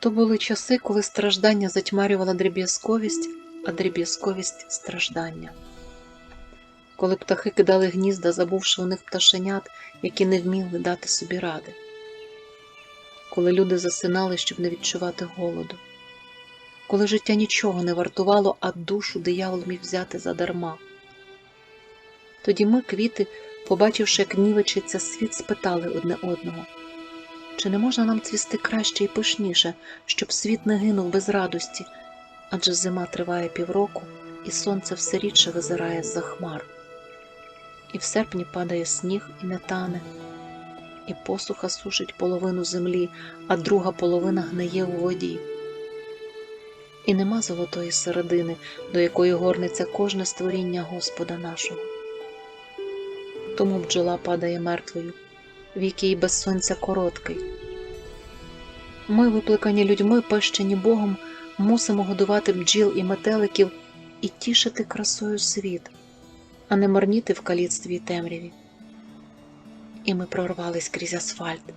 То були часи, коли страждання затьмарювала дріб'язковість, а дріб'язковість страждання. Коли птахи кидали гнізда, забувши у них пташенят, які не вміли дати собі ради. Коли люди засинали, щоб не відчувати голоду. Коли життя нічого не вартувало, а душу диявол міг взяти задарма. Тоді ми, квіти, побачивши, як нівечиться світ, спитали одне одного. Чи не можна нам цвісти краще і пишніше, щоб світ не гинув без радості, адже зима триває півроку, і сонце все рідше визирає з-за хмар. І в серпні падає сніг і не тане, і посуха сушить половину землі, а друга половина гниє у воді. І нема золотої середини, до якої горниться кожне створіння Господа нашого. Тому бджола падає мертвою, вік її без сонця короткий. Ми, викликані людьми, пещені Богом, мусимо годувати бджіл і метеликів і тішити красою світ, а не марніти в каліцтві й темряві. І ми прорвались крізь асфальт,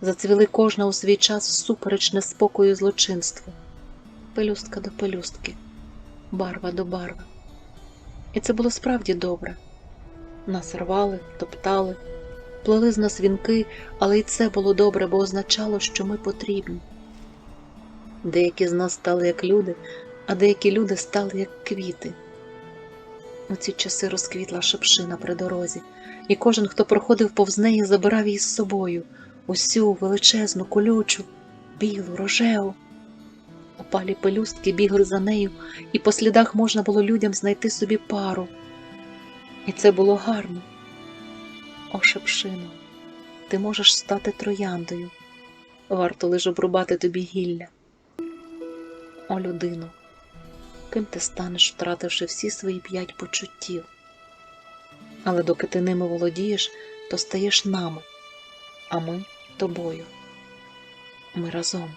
зацвіли кожна у свій час всупереч неспокою і злочинству, пелюстка до пелюстки, барва до барви. І це було справді добре. Нас рвали, топтали, плели з нас вінки, але й це було добре, бо означало, що ми потрібні. Деякі з нас стали як люди, а деякі люди стали як квіти. У ці часи розквітла шепшина при дорозі, і кожен, хто проходив повз неї, забирав її з собою усю величезну, колючу, білу, рожеву. Опалі пелюстки бігли за нею, і по слідах можна було людям знайти собі пару. І це було гарно. О, шепшино, ти можеш стати трояндою. Варто лише обрубати тобі гілля. О, людино, ким ти станеш, втративши всі свої п'ять почуттів. Але доки ти ними володієш, то стаєш нами, а ми тобою. Ми разом.